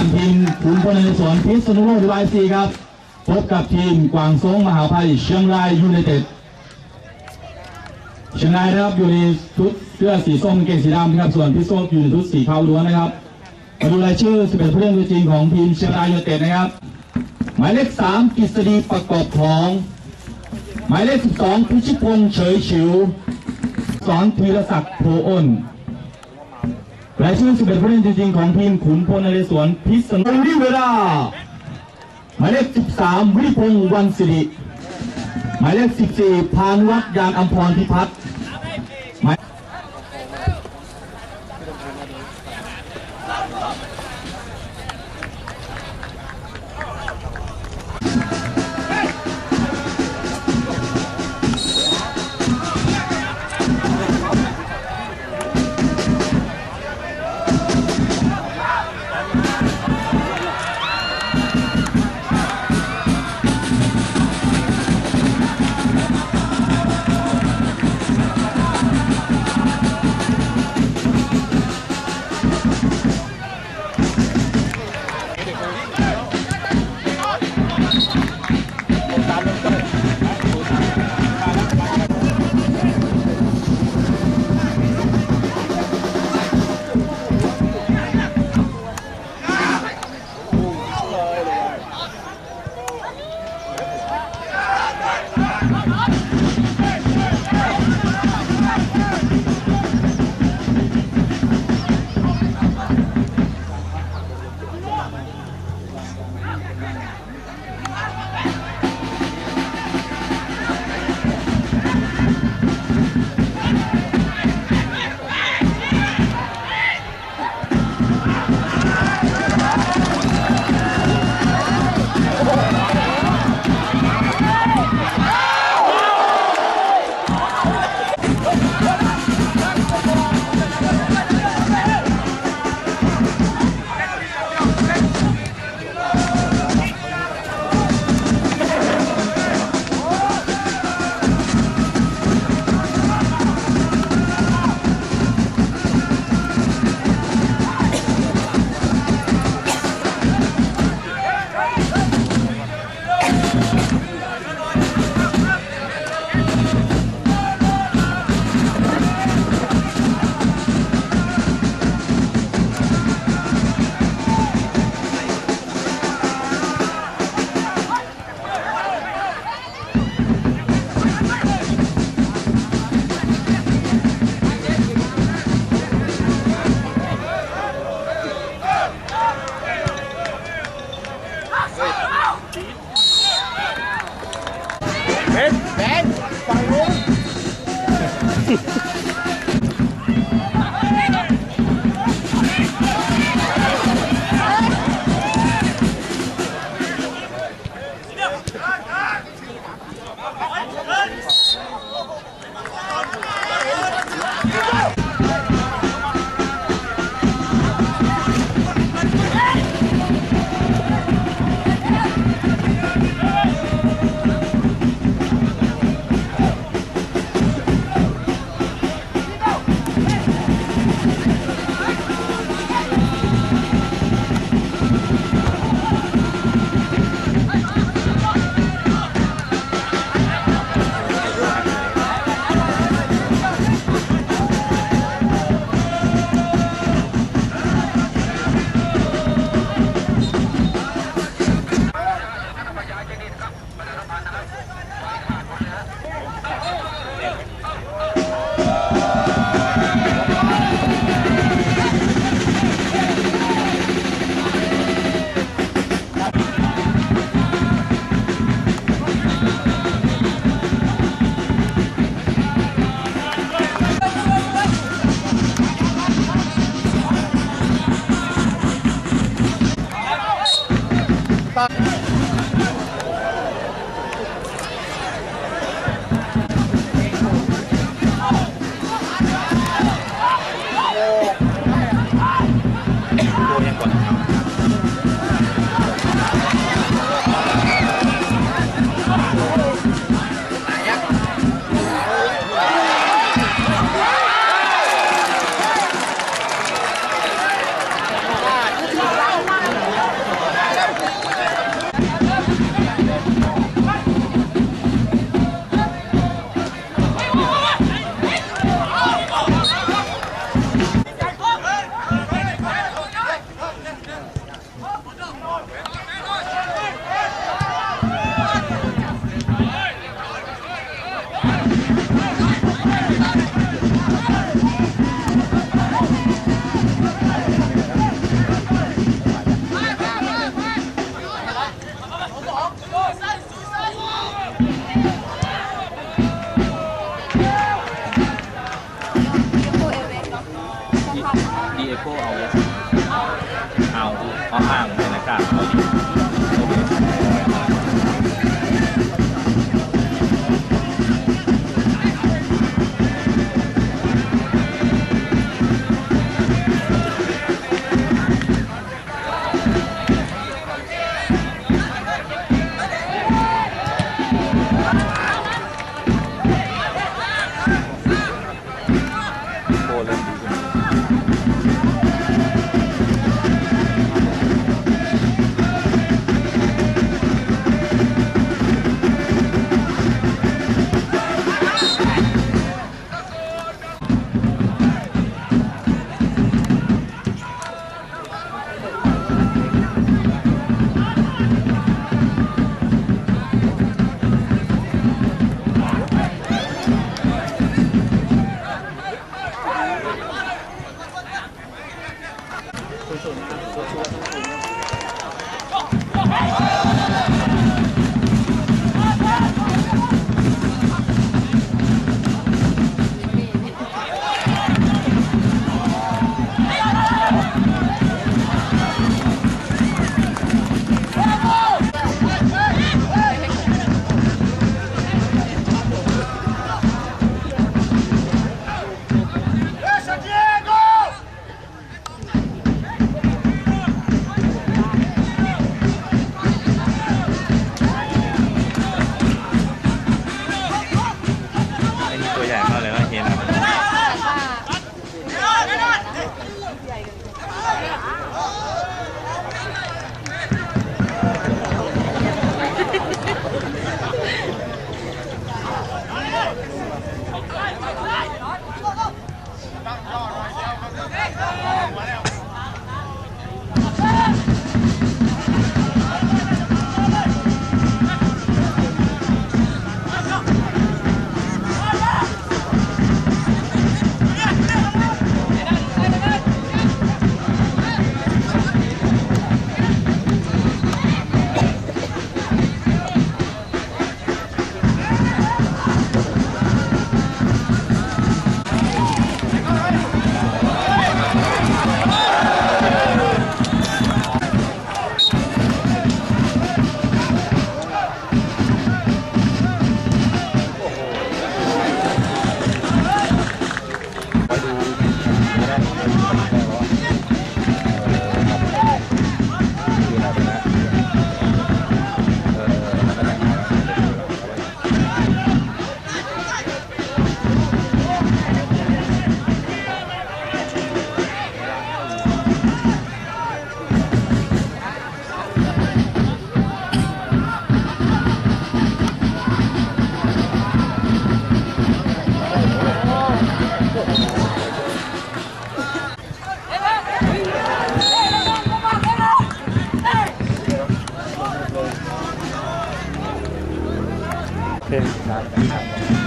างทีมขุนพลนเรศวรพิษณุโลกดีวายซีครับ พบกับทีมกวางซงมหาภัยเชียงรายยูไนเต็ดเชียงรายนะครับอยู่ในชุดเสื้อสีส้มกางเกงสีดำนะครับส่วนพิษโซอยู่ในชุดสีขาวล้วนนะครับมาดูรายชื่อ11ผู้เล่นตัวจริงของทีมเชียงรายยูไนเต็ดนะครับ หมายเลข3กฤษฎีประกอบของ หมายเลข 12พิชิตพงษ์เฉยฉิวสอนธีรศักดิ์โพอ้น รายชื่อ 11ผู้เล่นจริงๆ ของทีมขุนพลนเรศวรพิษณุวิเวลาหมายเลข 13 วิพงศ์วันสิริหมายเลข 14 พานวัฒน์ยานอัมพรพิพัฒน์ เ谢你看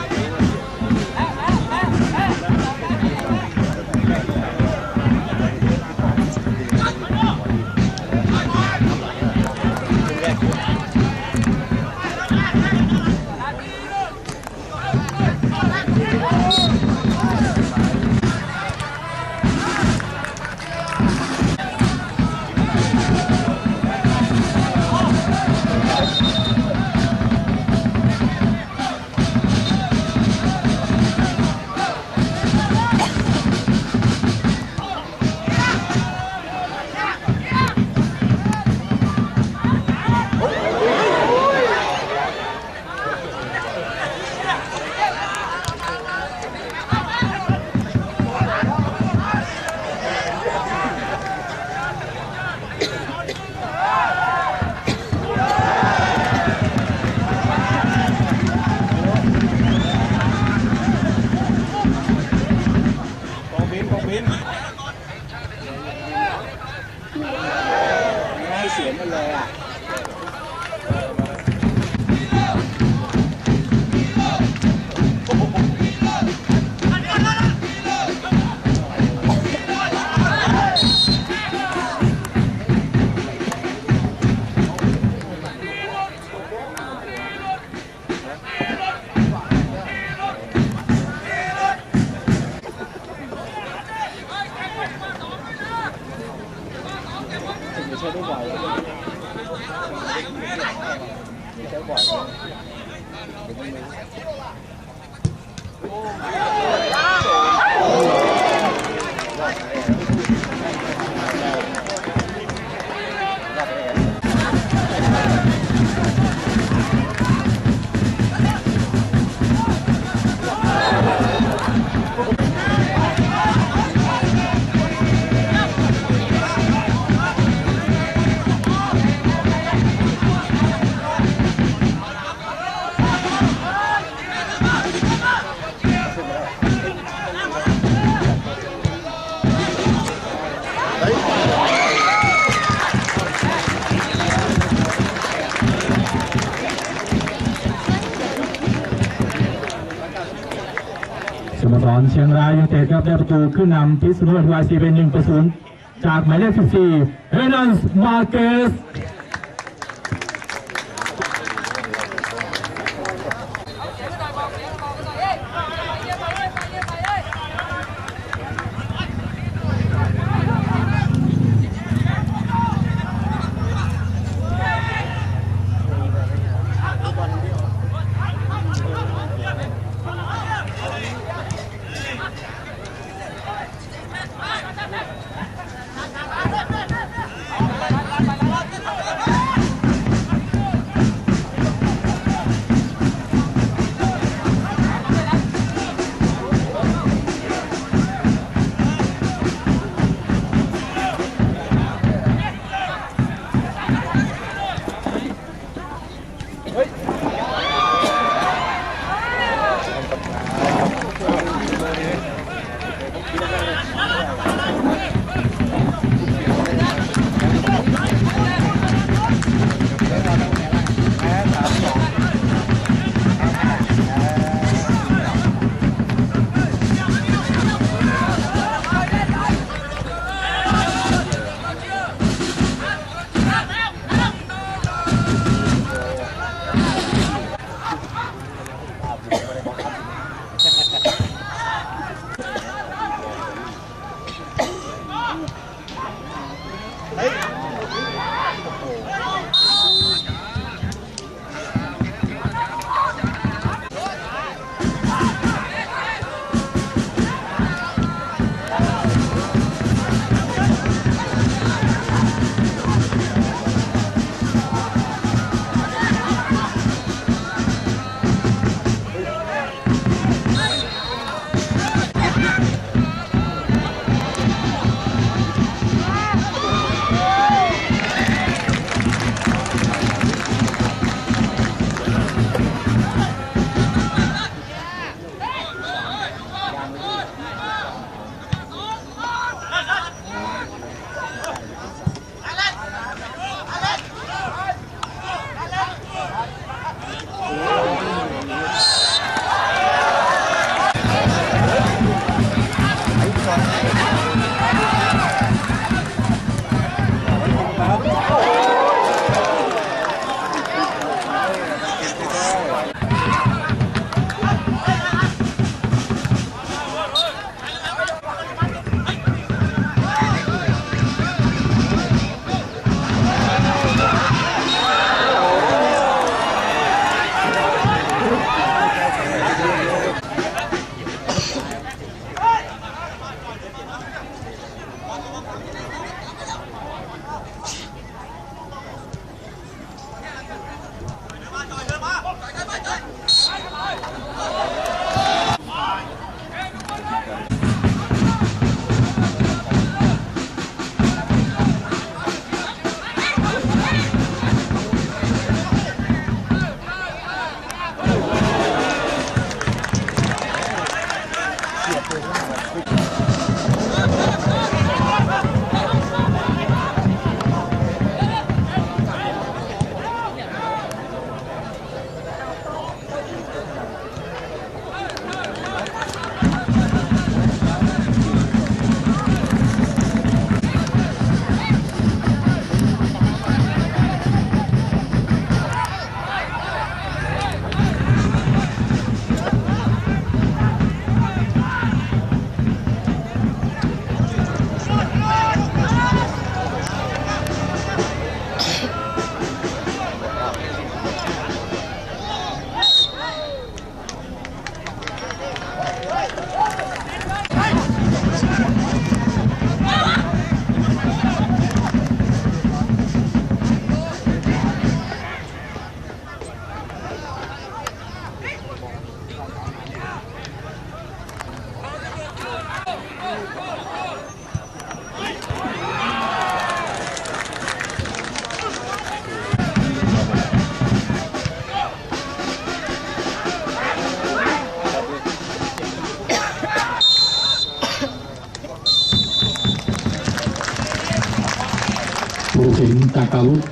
บ่อยที่ใช้โอ้ สโมสรเชียงรายยูไนเต็ดครับได้ประตูขึ้นนำพิษณุโลกวายซีเป็น1ประตูจากหมายเลข14เฮนันส์มาเกส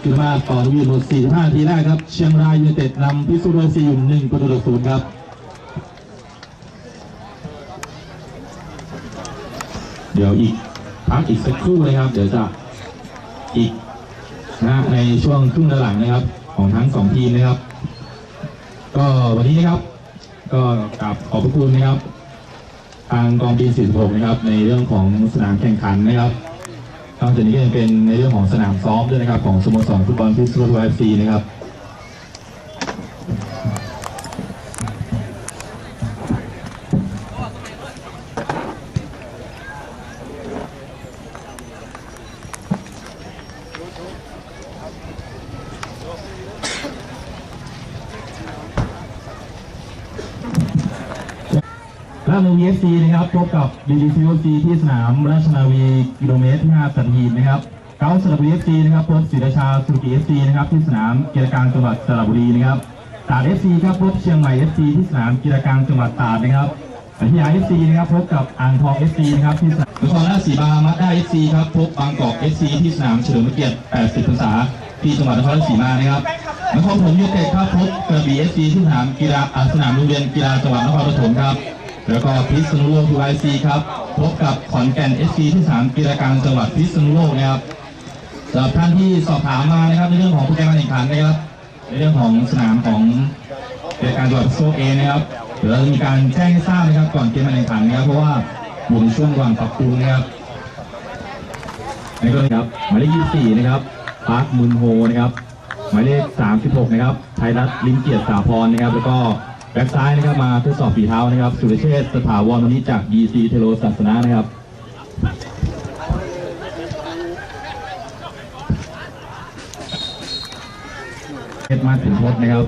จากการุจุมาต่อทวีหมด 45นาทีแรกครับ เชียงรายยูไนเต็ดนำพิสูจน์โดยซีอยู่หนึ่งประตูต่อศูนย์ครับเดี๋ยวอีกพักอีกสักครู่นะครับ เดี๋ยวจะอีกนะในช่วงครึ่งหลังนะครับ ของทั้งสองทีมนะครับ ก็วันนี้นะครับ ก็กราบขอบพระคุณนะครับ ทางกองบิน46นะครับ ในเรื่องของสนามแข่งขันนะครับ นอกจากนี้ก็ยังเป็นในเรื่องของสนามซ้อมด้วยนะครับของสโมสรฟุตบอลพิษณุโลกเอฟซีนะครับ ราชนาวีเอฟซีนะครับ บีดีซีเอฟซีที่สนามราชนาวีกิโลเมตรที่5สัตหีบนะครับเก้าสระบุรีเอฟซีนะครับพบศรีราชาสุกีเอฟซีนะครับที่สนามกีฬาการจังหวัดสระบุรีนะครับตราดเอฟซีครับพบเชียงใหม่เอฟซีที่สนามกีฬาการจังหวัดตราดนะครับอยุธยาเอฟซีนะครับพบกับอ่างทองเอฟซีนะครับที่สนามนครราชสีมามาด้าเอฟซีครับพบบางกอกเอฟซีที่สนามเฉลิมพระเกียรติ 80 พรรษาที่จังหวัดนครราชสีมานะครับนครปฐมยูเต็ดครับพบกระบี่เอฟซีที่สนามกีฬาสนามโรงเรียนกีฬาจังหวัดนครปฐมครับ แล้วก็พิษณุโลกทูไอซีครับพบกับขอนแก่นเอสซีที่สามกีฬาการจังหวัดพิษณุโลกนะครับสำหรับท่านที่สอบถามมานะครับในเรื่องของโปรแกรมการแข่งขันนะครับ ในเรื่องของสนามของกีฬาการจังหวัดโลกเอนะครับเดี๋ยวเราจะมีการแจ้งให้ทราบนะครับ ก่อนเกมการแข่งขันนะครับเพราะว่าอยู่ในช่วงก่อนปรับปรุงนะครับในกรณีครับหมายเลข24นะครับปาร์คมุนโฮนะครับหมายเลข36นะครับไทยรัฐลิมเกียรติสาพรนะครับ แล้วก็ แบ็กซ้ายนะครับมาทดสอบฝีเท้านะครับสุรเชษฐ์สถาวรวันนี้จาก BC เทโลศาสนานะครับเพชรมาถึงพจน์นะครับ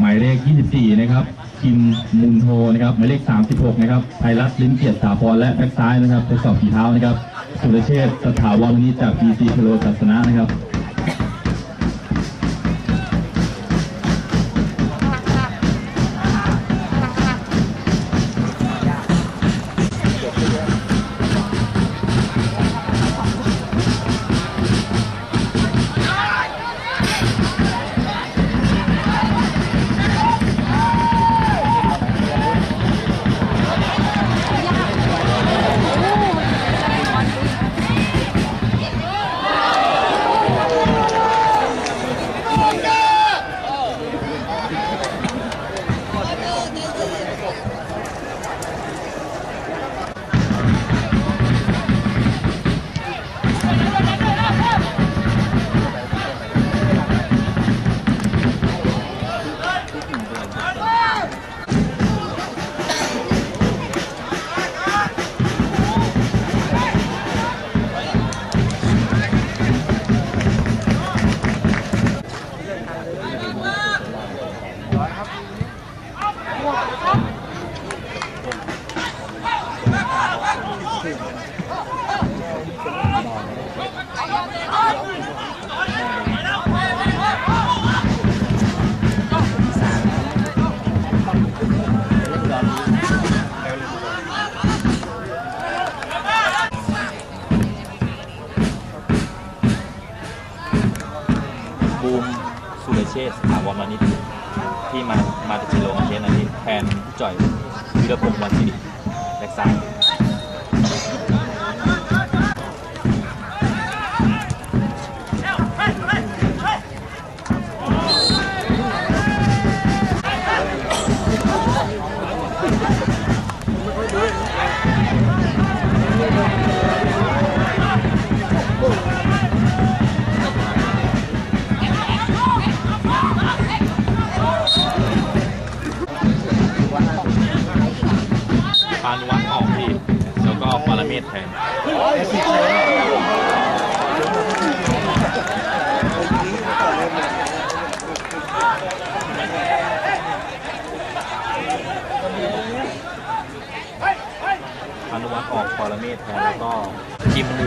หมายเลข 24 นะครับคิมมุนโทนะครับหมายเลข 36 นะครับไทยรัฐลิ้มเกียรติสาพรและแบ็กซ้ายนะครับทดสอบฝีเท้านะครับสุรเชษฐ์สถาวรวันนี้จาก BC เทโลศาสนานะครับ ที่มามาจากชิโลมาเชนอันนี้แทนพี่จ่อยวิรพงศ์วันสิริแบ็กซ้าย ปานุวัฒน์ออกพี่ แล้วก็ปรเมศแทนปานุวัฒน์ออกปรเมศแทนแล้วก็จิมมู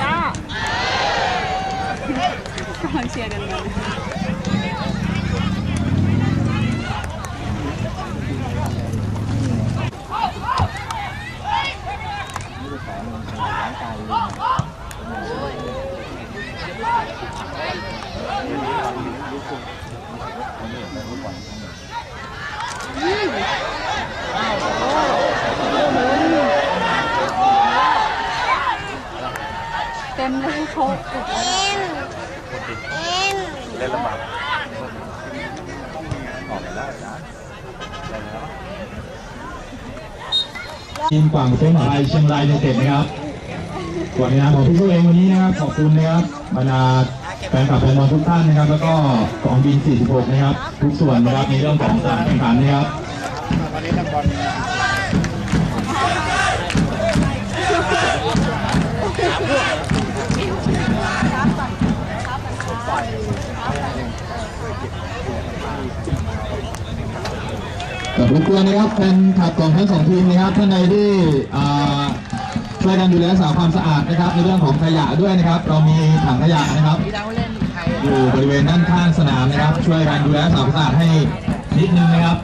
จ้ากำลังเชียร์กันเลย เต็มเลยเขา เล่นลำบากออกไปแล้วจ้าได้แล้ว ทีมกวางเซ้งมหายเชียงรายยูไนเต็ดนะครับส่วนในนามของพี่ผู้เองวันนี้นะครับขอบคุณนะครับบรรดาแฟนคลับแฟนบอลทุกท่านนะครับ แล้วก็กองบิน 46 นะครับ ทุกส่วนนะครับในเรื่องของการแข่งขันนะครับ กับรบกวนนะครับเป็นขับของทั้งสองทีมนะครับท่านใดที่ช่วยกันดูแลรักษาความสะอาดนะครับ ในเรื่องของขยะด้วยนะครับ เรามีถังขยะนะครับอยู่บริเวณด้านข้างสนามนะครับ ช่วยกันดูแลรักษาความสะอาดให้นิดนึงนะครับ